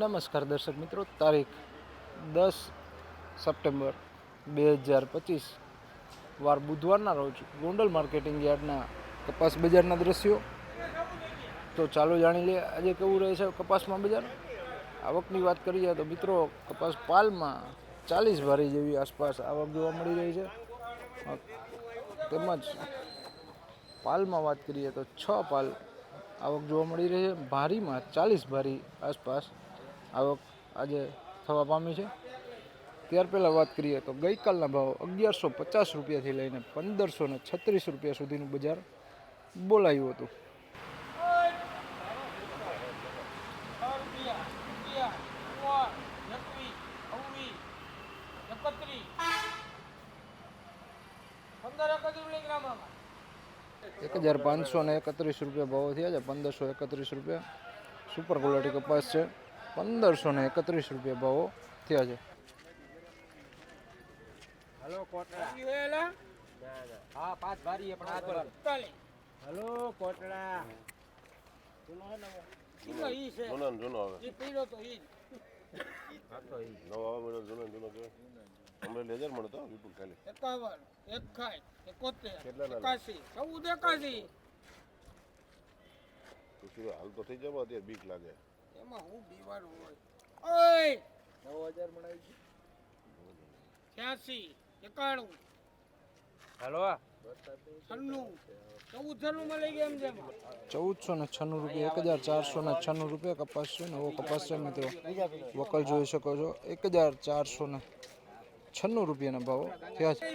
નમસ્કાર દર્શક મિત્રો, તારીખ દસ સપ્ટેમ્બર બે હજાર પચીસ. વાર બુધવારના રોજ ગોંડલ માર્કેટિંગ યાર્ડના કપાસ બજારના દ્રશ્યો. તો ચાલો જાણી લઈએ, આજે કેવું રહે છે કપાસમાં બજાર? આવકની વાત કરીએ તો મિત્રો, કપાસ પાલમાં ચાલીસ ભારી જેવી આસપાસ આવક જોવા મળી રહી છે. તેમજ પાલમાં વાત કરીએ તો છ પાલ આવક જોવા મળી રહી છે. ભારીમાં ચાલીસ ભારી આસપાસ આવક આજે થવા પામી છે. ત્યાર પહેલાં વાત કરીએ તો ગઈકાલના ભાવ અગિયારસો પચાસ રૂપિયાથી લઈને પંદરસો ને છત્રીસ રૂપિયા સુધીનું બજાર બોલાયું હતું. એક હજાર પાંચસો ને એકત્રીસ રૂપિયા ભાવ થયા છે, પંદરસો એકત્રીસ રૂપિયા. સુપર ક્વોલિટી કપાસ છે. પંદરસો ને એકત્રીસ રૂપિયા ભાવો થયા છે. વેલા હા પાંચ ભારી પણ આ તો એકતાલીસ હલો કોટડા. જૂનો જૂનો હવે? પીળો તો ઈ નવો આવે જૂનો જૂનો કે હમણાં લેજર મળે વિપુલ ખાલી એકાવન એકાઈ એકોતેર એકાસી ચૌદ એકાસી હાલ તો થઈ જવા અત્યારે બીક લાગે. એમાં હું બીમાર હોય? ઓય! નવ હજાર મળાવી છે છ્યાસી એકાણું. હલો. છન્નું. ચૌદ છન્નું મળી ગયા એમ જેમ. ચૌદસો ને છન્નું રૂપિયા એક હજાર ચારસો ને છન્નું રૂપિયા કપાસ છે નવો કપાસ છે મિત્રો વકલ જોઈ શકો છો. એક હજાર ચારસો ને છન્નું રૂપિયાના ભાવો થયા છે.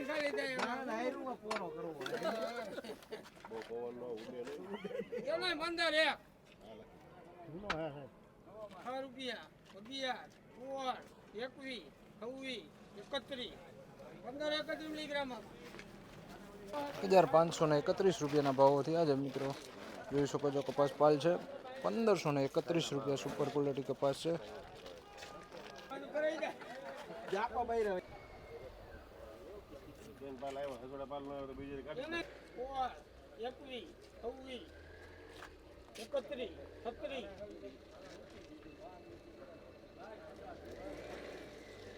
પંદર એક છ રૂપિયા અગિયાર કુંવર એકવી છવ્વીસ એકત્રીસ પંદર એકત્રીસ મિલીગ્રામ હજાર પાંચસો ને એકત્રીસ રૂપિયાના ભાવો થયા છે મિત્રો. જોઈ શકો છો કપાસ પાલ છે. પંદરસો ને એકત્રીસ રૂપિયા સુપર ક્વોલિટી કપાસ છે. જાપા ભાઈ એકત્રીસ પાલ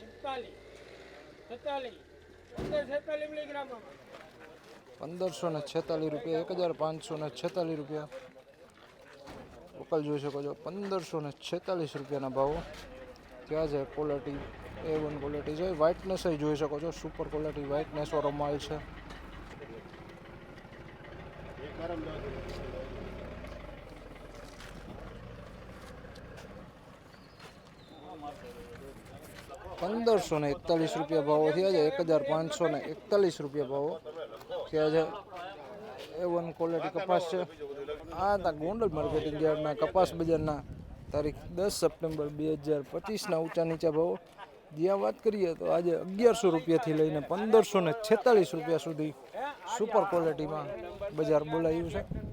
એકતાલીસ છેતાલીસ. પંદરસો ને છેતાલીસ રૂપિયા, એક હજાર પાંચસો ને છેતાલીસ રૂપિયા. વકલ જોઈ શકો છો, પંદરસો ને છેતાલીસ રૂપિયાના ભાવો. ત્યાં છે ક્વોલિટી એ વન ક્વોલિટી છે વ્હાઇટનેસ જોઈ શકો છો સુપર ક્વોલિટી વ્હાઇટનેસ વાળો માલ છે. પંદરસો ને એકતાલીસ રૂપિયા ભાવો થયા છે, એક હજાર પાંચસો ને એકતાલીસ રૂપિયા ભાવો થયા છે. એ વન ક્વોલિટી કપાસ છે. આ હતા ગોંડલ માર્કેટિંગ યાર્ડના કપાસ બજારના તારીખ દસ સપ્ટેમ્બર બે હજાર પચીસના ઊંચા નીચા ભાવો. જ્યાં વાત કરીએ તો આજે અગિયારસો રૂપિયાથી લઈને પંદરસો ને છેતાલીસ રૂપિયા સુધી સુપર ક્વોલિટીમાં બજાર બોલાયું છે.